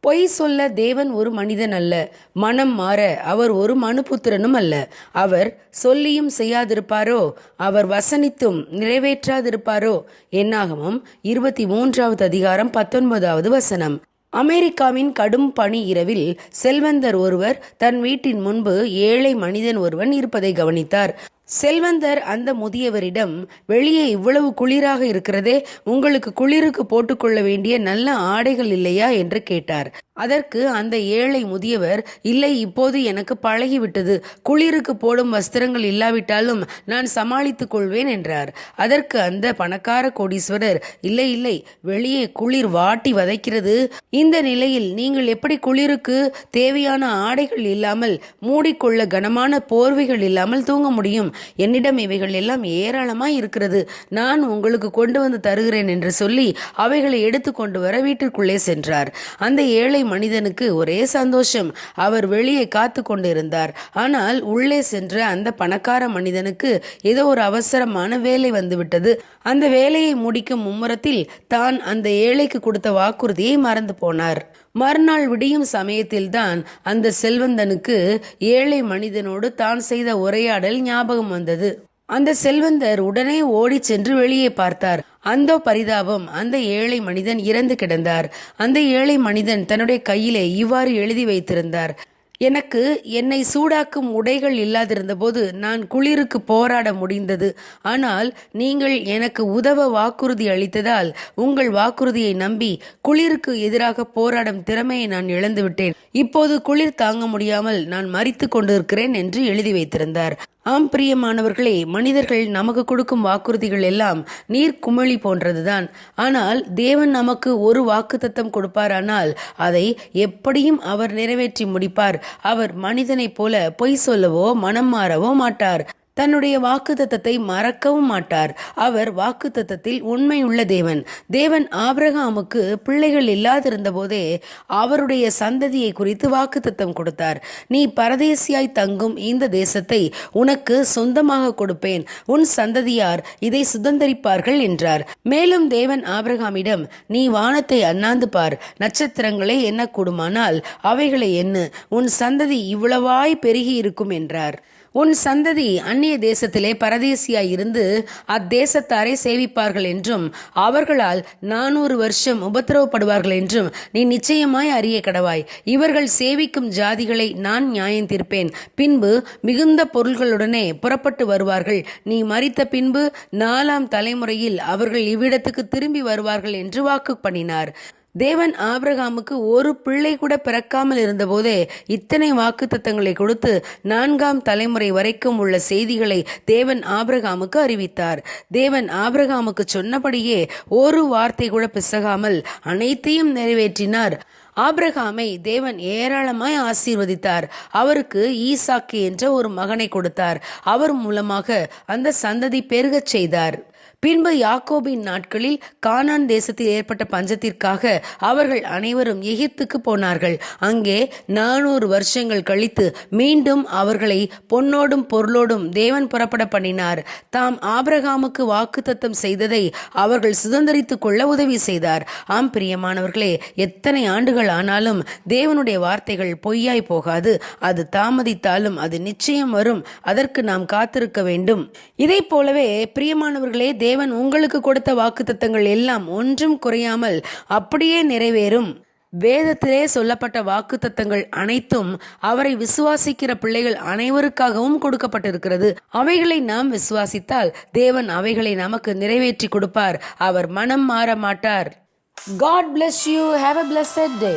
பொய் சொல்ல தேவன் ஒரு மனிதன் அல்ல. மனம் மாற அவர் ஒரு மனுபுத்திரனும் அல்ல. அவர் சொல்லியும் செய்யாதிருப்பாரோ? அவர் வசனித்தும் நிறைவேற்றாதிருப்பாரோ? என்னாகமும்? இருபத்தி மூன்றாவது அதிகாரம் பத்தொன்பதாவது வசனம். அமெரிக்காவின் கடும் பனி இரவில் செல்வந்தர் ஒருவர் தன் வீட்டின் முன்பு ஏழை மனிதன் ஒருவன் இருப்பதை கவனித்தார். செல்வந்தர் அந்த முதியவரிடம் வெளியே இவ்வளவு குளிராக இருக்கிறதே உங்களுக்கு குளிருக்கு போட்டுக்கொள்ள வேண்டிய நல்ல ஆடைகள் இல்லையா? என்று கேட்டார். அதற்கு அந்த ஏழை முதியவர் இல்லை இப்போது எனக்கு பழகிவிட்டது. குளிருக்கு போடும் வஸ்திரங்கள் இல்லாவிட்டாலும் நான் சமாளித்துக் கொள்வேன் என்றார். அதற்கு அந்த பணக்கார கோடீஸ்வரர் இல்லை இல்லை வெளியே குளிர் வாட்டி வதைக்கிறது. இந்த நிலையில் நீங்கள் எப்படி குளிருக்கு தேவையான ஆடைகள் இல்லாமல் மூடிக்கொள்ள கனமான போர்வைகள் இல்லாமல் தூங்க முடியும்? என்னிடம் இவைகள் எல்லாம் ஏராளமாய் இருக்கிறது. நான் உங்களுக்கு கொண்டு வந்து தருகிறேன் என்று சொல்லி அவைகளை எடுத்து கொண்டு வர வீட்டிற்குள்ளே சென்றார். அந்த ஏழை மனிதனுக்கு ஒரே சந்தோஷம். அவர் வெளியே காத்து கொண்டிருந்தார். ஆனால் உள்ளே சென்ற அந்த பணக்கார மனிதனுக்கு ஏதோ ஒரு அவசரமான வேலை வந்துவிட்டது. அந்த வேலையை முடிக்கும் மும்முரத்தில் தான் அந்த ஏழைக்கு கொடுத்த வாக்குறுதியை மறந்து போனார். மறுநாள் விடியும் சமயத்தில்தான் அந்த செல்வந்தனுக்கு ஏழை மனிதனோடு தான் செய்த உரையாடல் ஞாபகம் வந்தது. அந்த செல்வந்தர் உடனே ஓடிச் சென்று வெளியே பார்த்தார். அந்த பரிதாபம் அந்த ஏழை மனிதன் இறந்து கிடந்தார். அந்த ஏழை மனிதன் தன்னுடைய கையிலே இவ்வாறு எழுதி வைத்திருந்தார். எனக்கு என்னை சூடாக்கும் உடைகள் இல்லாதிருந்தபோது நான் குளிருக்கு போராட முடிந்தது. ஆனால் நீங்கள் எனக்கு உதவ வாக்குறுதி அளித்ததால் உங்கள் வாக்குறுதியை நம்பி குளிருக்கு எதிராக போராடும் திறமையை நான் இழந்துவிட்டேன். இப்போது குளிர் தாங்க முடியாமல் நான் மறித்து கொண்டிருக்கிறேன் என்று எழுதி வைத்திருந்தார். ஆம் பிரியமானவர்களே மனிதர்கள் நமக்கு கொடுக்கும் வாக்குறுதிகள் எல்லாம் நீர் குமிழி போன்றதுதான். ஆனால் தேவன் நமக்கு ஒரு வாக்குத்தத்தம் கொடுப்பாரானால் அதை எப்படியும் அவர் நிறைவேற்றி முடிப்பார். அவர் மனிதனைப் போல பொய் சொல்லவோ மனம் மாறவோ மாட்டார். தன்னுடைய வாக்குத்தத்தத்தை மறக்கவும் மாட்டார். அவர் வாக்குத்தத்தத்தில் உண்மையுள்ள தேவன். தேவன் ஆபிரகாமுக்கு பிள்ளைகள் இல்லாதிருந்த போதே அவருடைய சந்ததியை குறித்து வாக்குத்தத்தம் கொடுத்தார். நீ பரதேசியாய் தங்கும் இந்த தேசத்தை உனக்கு சொந்தமாக கொடுப்பேன். உன் சந்ததியார் இதை சுதந்தரிப்பார்கள் என்றார். மேலும் தேவன் ஆபிரகாமிடம் நீ வானத்தை அண்ணாந்து பார். நட்சத்திரங்களை எண்ணக்கூடுமானால் அவைகளை எண்ணு. உன் சந்ததி இவ்வளவாய் பெருகி இருக்கும் என்றார். உன் சந்ததி அந்நிய தேசத்திலே பரதேசியாய் இருந்து அத்தேசத்தாரை சேவிப்பார்கள் என்றும் அவர்களால் நானூறு வருஷம் உபத்திரவப்படுவார்கள் என்றும் நீ நிச்சயமாய் அறிய கடவாய். இவர்கள் சேவிக்கும் ஜாதிகளை நான் நியாயம் தீர்ப்பேன். பின்பு மிகுந்த பொருள்களுடனே புறப்பட்டு வருவார்கள். நீ மறித்த பின்பு நாலாம் தலைமுறையில் அவர்கள் இவ்விடத்துக்கு திரும்பி வருவார்கள் என்று வாக்கு பண்ணினார். தேவன் ஆபிரகாமுக்கு ஒரு பிள்ளை கூட பிறக்காமல் இருந்தபோதே இத்தனை வாக்கு தத்தங்களை கொடுத்து நான்காம் தலைமுறை வரைக்கும் உள்ள செய்திகளை தேவன் ஆபிரகாமுக்கு அறிவித்தார். தேவன் ஆபிரகாமுக்கு சொன்னபடியே ஒரு வார்த்தை கூட பிசகாமல் அனைத்தையும் நிறைவேற்றினார். ஆபிரகாமை தேவன் ஏராளமாய் ஆசீர்வதித்தார். அவருக்கு ஈசாக்கு என்ற ஒரு மகனை கொடுத்தார். அவர் மூலமாக அந்த சந்ததி பெருகச் செய்தார். பின்பு யாக்கோபின் நாட்களில் கானான் தேசத்தில் ஏற்பட்ட பஞ்சத்திற்காக அவர்கள் அனைவரும் எகிப்துக்கு போனார்கள். அங்கே நானூறு வருஷங்கள் கழித்து மீண்டும் அவர்களை பொன்னோடும் பொருளோடும் தேவன் புறப்பட பண்ணினார். தாம் ஆபிரகாமுக்கு வாக்குத்தத்தம் செய்ததை அவர்கள் சுதந்திரித்துக் கொள்ள உதவி செய்தார். ஆம் பிரியமானவர்களே எத்தனை ஆண்டுகள் ஆனாலும் தேவனுடைய வார்த்தைகள் பொய்யாய் போகாது. அது தாமதித்தாலும் அது நிச்சயம் வரும். அதற்கு நாம் காத்திருக்க வேண்டும். இதை போலவே பிரியமானவர்களே தேவன் உங்களுக்கு கொடுத்த வாக்குத்தத்தங்கள் எல்லாம் ஒன்றும் குறையாமல் அப்படியே நிறைவேறும். வேதத்திலே சொல்லப்பட்ட வாக்குத்தத்தங்கள் அனைத்தும் அவரை விசுவாசிக்கிற பிள்ளைகள் அனைவருக்காகவும் கொடுக்கப்பட்டிருக்கிறது. அவைகளை நாம் விசுவாசித்தால் தேவன் அவைகளை நமக்கு நிறைவேற்றி கொடுப்பார். அவர் மனம் மாற மாட்டார். God bless you have a blessed day